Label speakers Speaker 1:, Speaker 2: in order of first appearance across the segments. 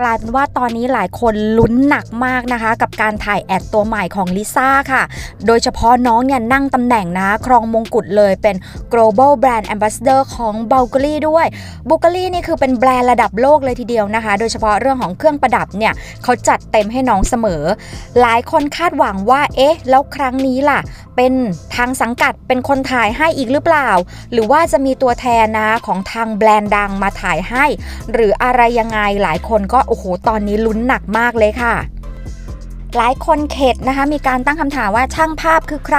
Speaker 1: กลายเป็นว่าตอนนี้หลายคนลุ้นหนักมากนะคะ กับการถ่ายแอดตัวใหม่ของลิซ่าค่ะ โดยเฉพาะน้องเนี่ยนั่งตำแหน่งนะครองมงกุฎเลยเป็น global brand ambassador ของ b u l g a r i ด้วย b u l g a r i นี่คือเป็นแบรนด์ระดับโลกเลยทีเดียวนะคะ โดยเฉพาะเรื่องของเครื่องประดับเนี่ยเขาจัดเต็มให้น้องเสมอ หลายคนคาดหวังว่า เอ๊ะ แล้วครั้งนี้ล่ะ เป็นทางสังกัดเป็นคนถ่ายให้อีกหรือเปล่า หรือว่าจะมีตัวแทนนะของทางแบรนด์ดังมาถ่ายให้ หรืออะไรยังไงหลายคนก็โอ้โห ตอนนี้ลุ้นหนักมากเลยค่ะหลายคนเข็ดนะคะมีการตั้งคำถามว่าช่างภาพคือใคร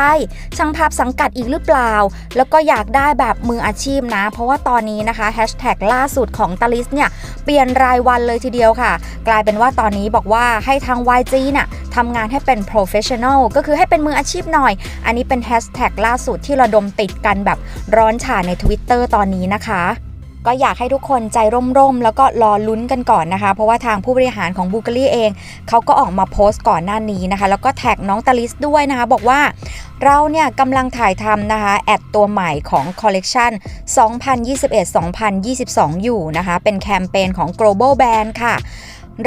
Speaker 1: ช่างภาพสังกัดอีกหรือเปล่า แล้วก็อยากได้แบบมืออาชีพนะ เพราะว่าตอนนี้นะคะแฮชแท็กล่าสุดของตาลิสเนี่ย เปลี่ยนรายวันเลยทีเดียวค่ะ กลายเป็นว่าตอนนี้บอกว่าให้ทาง YG น่ะทำงานให้เป็น professional ก็คือให้เป็นมืออาชีพหน่อย อันนี้เป็นแฮชแท็กล่าสุดที่ระดมติดกันแบบร้อนฉ่าใน Twitter ตอนนี้นะคะ ก็อยากให้ทุกคนใจร่มๆ แล้วก็รอลุ้นกันก่อนนะคะ เพราะว่าทางผู้บริหารของบูเกอรี่เองเขาก็ออกมาโพสต์ก่อนหน้านี้นะคะ แล้วก็แท็กน้องตาลิสด้วยนะคะ บอกว่าเราเนี่ยกำลังถ่ายทำนะคะ แอดตัวใหม่ของคอลเลกชัน2021-2022 อยู่นะคะ เป็นแคมเปญของ global band ค่ะ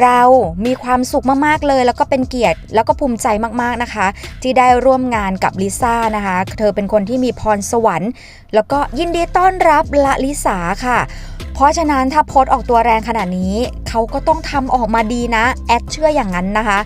Speaker 1: เรามีความสุขมากๆเลย แล้วก็เป็นเกียรติแล้วก็ภูมิใจมากๆนะคะ ที่ได้ร่วมงานกับลิซ่านะคะ เธอเป็นคนที่มีพรสวรรค์ แล้วก็ยินดีต้อนรับละลิสาค่ะ ราะฉะนั้นถ้าโพสต์ออกตัวแรงขนาดนี้ เขาก็ต้องทำออกมาดีนะ แอดเชื่ออย่างนั้นนะคะ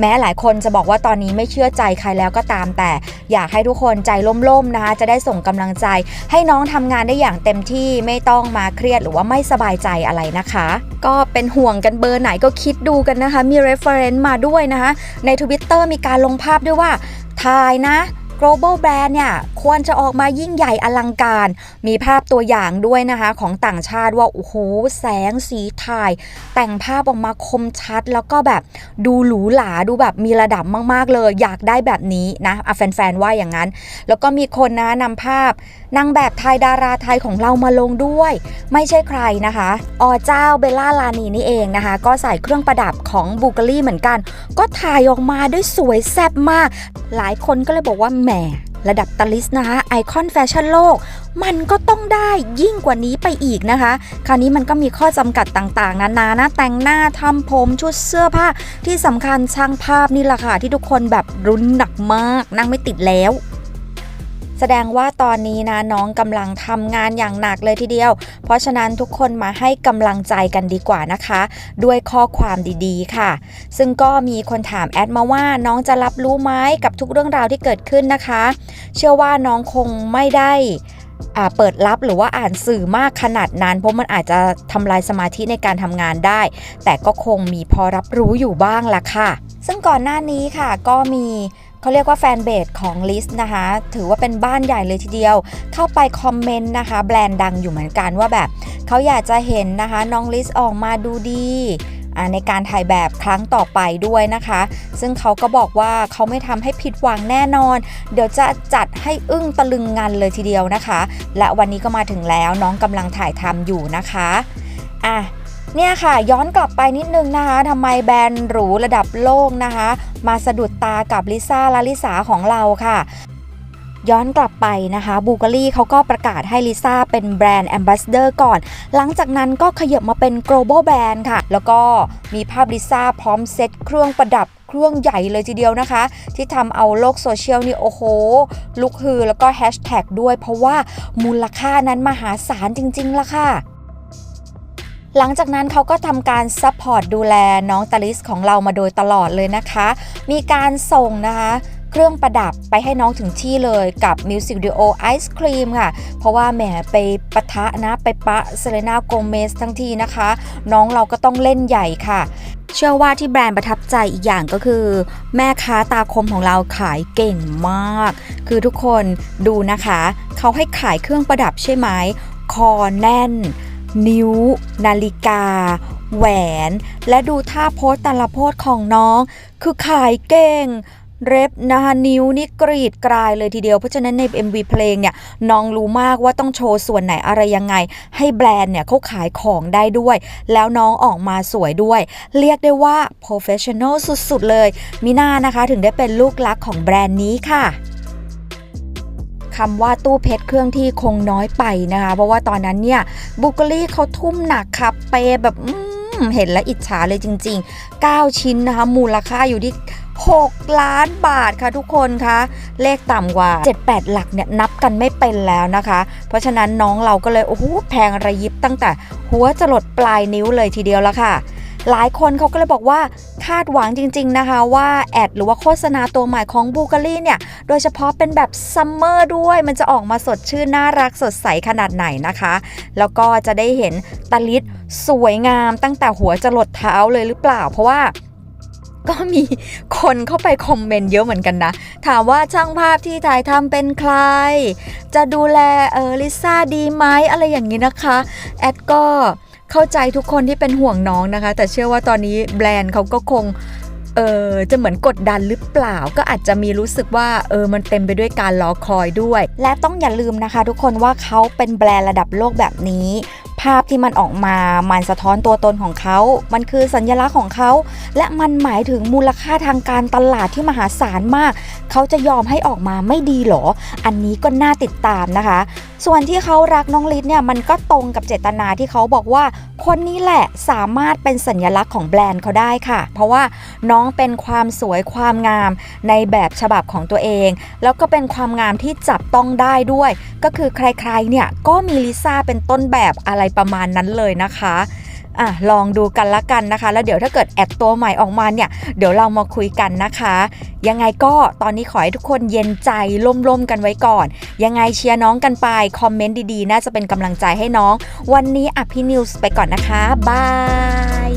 Speaker 1: แม้หลายคนจะบอกว่าตอนนี้ไม่เชื่อใจใครแล้วก็ตาม แต่อยากให้ทุกคนใจล่มๆนะคะ จะได้ส่งกำลังใจ ให้น้องทำงานได้อย่างเต็มที่ไม่ต้องมาเครียดหรือว่าไม่สบายใจอะไรนะคะ ก็เป็นห่วงกันเบอร์ไหนก็คิดดูกันนะคะ มี reference มาด้วยนะคะ ใน Twitter มีการลงภาพด้วยว่าถ่ายนะ global brand เนี่ยควรจะออกมายิ่งใหญ่อลังการ มีภาพตัวอย่างด้วยนะคะของต่างชาติว่า โอ้โห แสงสีถ่าย แต่งภาพออกมาคมชัด แล้วก็แบบดูหรูหราดูแบบมีระดับมาก ๆ เลย อยากได้แบบนี้นะแฟน ๆ ว่าอย่างนั้น แล้วก็มีคนนะนำภาพนางแบบไทยดาราไทยของเรามาลงด้วย ไม่ใช่ใครนะคะอเจ้าเบลล่าลานีนี่เองนะคะ ก็ใส่เครื่องประดับของบูเกอรี่เหมือนกัน ก็ถ่ายออกมาด้วยสวยแซ่บมาก หลายคนก็เลยบอกว่าแหมระดับตาลิสนะคะ ไอคอนแฟชั่นโลก มันก็ต้องได้ยิ่งกว่านี้ไปอีกนะคะ คราวนี้มันก็มีข้อจำกัดต่างๆ นานานะแต่งหน้าทำผมชุดเสื้อผ้าที่สำคัญช่างภาพนี่แหละค่ะที่ทุกคนแบบรุนหนักมากนั่งไม่ติดแล้ว แสดงว่าตอนนี้นะน้องกำลังทำงานอย่างหนักเลยทีเดียว เพราะฉะนั้นทุกคนมาให้กำลังใจกันดีกว่านะคะ ด้วยข้อความดีๆ ค่ะ ซึ่งก็มีคนถามแอดมาว่าน้องจะรับรู้ไหมกับทุกเรื่องราวที่เกิดขึ้นนะคะ เชื่อว่าน้องคงไม่ได้เปิดรับหรือว่าอ่านสื่อมากขนาดนั้น เพราะมันอาจจะทำลายสมาธิในการทำงานได้ แต่ก็คงมีพอรับรู้อยู่บ้างละค่ะ ซึ่งก่อนหน้านี้ค่ะก็มี เขาเรียกว่าแฟนเบสของลิสนะคะ ถือว่าเป็นบ้านใหญ่เลยทีเดียว เข้าไปคอมเมนต์นะคะ แบรนด์ดังอยู่เหมือนกันว่าแบบเขาอยากจะเห็นนะคะ น้องลิสออกมาดูดีในการถ่ายแบบครั้งต่อไปด้วยนะคะ ซึ่งเขาก็บอกว่าเขาไม่ทำให้ผิดหวังแน่นอน เดี๋ยวจะจัดให้อึ้งตะลึงงันเลยทีเดียวนะคะ และวันนี้ก็มาถึงแล้วน้องกำลังถ่ายทำอยู่นะคะอะ เนี่ยค่ะย้อนกลับไปนิดนึงนะคะทำไมแบรนด์หรูระดับโลกนะคะ มาสะดุดตากับลิซ่าลาลิสาของเราค่ะ ย้อนกลับไปนะคะบูเการีเขาก็ประกาศให้ลิซ่าเป็นแบรนด์แอมบาสเดอร์ก่อน หลังจากนั้นก็ขยับมาเป็น global brand ค่ะ แล้วก็มีภาพลิซ่าพร้อมเซตเครื่องประดับเครื่องใหญ่เลยทีเดียวนะคะ ที่ทำเอาโลกโซเชียลนี่โอ้โห ลุกฮือแล้วก็แฮชแท็กด้วย เพราะว่ามูลค่านั้นมหาศาลจริงๆละค่ะ หลังจากนั้นเขาก็ทำการซัพพอร์ตดูแลน้องตาลิสของเรามาโดยตลอดเลยนะคะ มีการส่งนะคะเครื่องประดับไปให้น้องถึงที่เลยกับมิวสิกวิดีโอไอศครีมค่ะ เพราะว่าแหมไปปะทะนะ ไปปะเซเลนาโกเมสทั้งทีนะคะ น้องเราก็ต้องเล่นใหญ่ค่ะเชื่อว่าที่แบรนด์ประทับใจอีกอย่างก็คือ แม่ค้าตาคมของเราขายเก่งมาก คือทุกคนดูนะคะ เขาให้ขายเครื่องประดับใช่ไหมคอแน่น นิ้ว นาฬิกา แหวน และดูท่าโพสแต่ละโพสของน้อง คือขายเก่งเร็บนะคะนิ้วนี่กรีดกรายเลยทีเดียวเพราะฉะนั้นใน MV เพลงเนี่ยน้องรู้มากว่าต้องโชว์ส่วนไหนอะไรยังไง ให้แบรนด์เนี่ยเขาขายของได้ด้วย แล้วน้องออกมาสวยด้วย เรียกได้ว่า professional สุดๆเลย มิน่านะคะถึงได้เป็นลูกรักของแบรนด์นี้ค่ะ คำว่าตู้เพชรเครื่องที่คงน้อยไปนะคะ เพราะว่าตอนนั้นเนี่ยบุกลี่เขาทุ่มหนักครับเปย์แบบเห็นแล้วอิจฉาเลยจริง ๆ 9 ชิ้นนะคะ มูลค่าอยู่ที่ 6 ล้านบาทค่ะทุกคนคะ เลขต่ำกว่า 7-8 หลักเนี่ยนับกันไม่เป็นแล้วนะคะ เพราะฉะนั้นน้องเราก็เลย โอ้โห แพงระยิบตั้งแต่หัวจรดปลายนิ้วเลยทีเดียวละค่ะ หลายคนเขาก็เลยบอกว่าคาดหวังจริง ๆ นะคะว่าแอดหรือว่าโฆษณาตัวใหม่ของบูการีเนี่ย โดยเฉพาะเป็นแบบซัมเมอร์ด้วย มันจะออกมาสดชื่นน่ารักสดใสขนาดไหนนะคะ แล้วก็จะได้เห็นตาลิดสวยงามตั้งแต่หัวจรดเท้าเลยหรือเปล่า เพราะว่าก็มีคนเข้าไปคอมเมนต์เยอะเหมือนกันนะ ถามว่าช่างภาพที่ถ่ายทำเป็นใคร จะดูแลเออลิซ่าดีไหมอะไรอย่างนี้นะคะ แอดก็ เข้าใจทุกคนที่เป็นห่วงน้องนะคะ แต่เชื่อว่าตอนนี้แบรนด์เขาก็คงเออจะเหมือนกดดันหรือเปล่า ก็อาจจะมีรู้สึกว่าเออมันเต็มไปด้วยการรอคอยด้วย และต้องอย่าลืมนะคะ ทุกคนว่าเขาเป็นแบรนด์ระดับโลกแบบนี้ ภาพที่มันออกมามันสะท้อนตัวตนของเขา มันคือสัญลักษณ์ของเขา และมันหมายถึงมูลค่าทางการตลาดที่มหาศาลมาก เขาจะยอมให้ออกมาไม่ดีหรอ อันนี้ก็น่าติดตามนะคะ ส่วนที่เขารักน้องลิศเนี่ยมันก็ตรงกับเจตนาที่เขาบอกว่า คนนี้แหละสามารถเป็นสัญลักษณ์ของแบรนด์เขาได้ค่ะ เพราะว่าน้องเป็นความสวยความงามในแบบฉบับของตัวเอง แล้วก็เป็นความงามที่จับต้องได้ด้วย ก็คือใครๆเนี่ยก็มีลิซ่าเป็นต้นแบบอะไรประมาณนั้นเลยนะคะ อะลองดูกันละกันนะคะ แล้วเดี๋ยวถ้าเกิดแอดตัวใหม่ออกมาเนี่ย เดี๋ยวเรามาคุยกันนะคะ ยังไงก็ตอนนี้ขอให้ทุกคนเย็นใจล่มๆกันไว้ก่อน ยังไงเชียร์น้องกันไป คอมเมนต์ดีๆ น่าจะเป็นกำลังใจให้น้อง วันนี้อภินิวส์ไปก่อนนะคะ บาย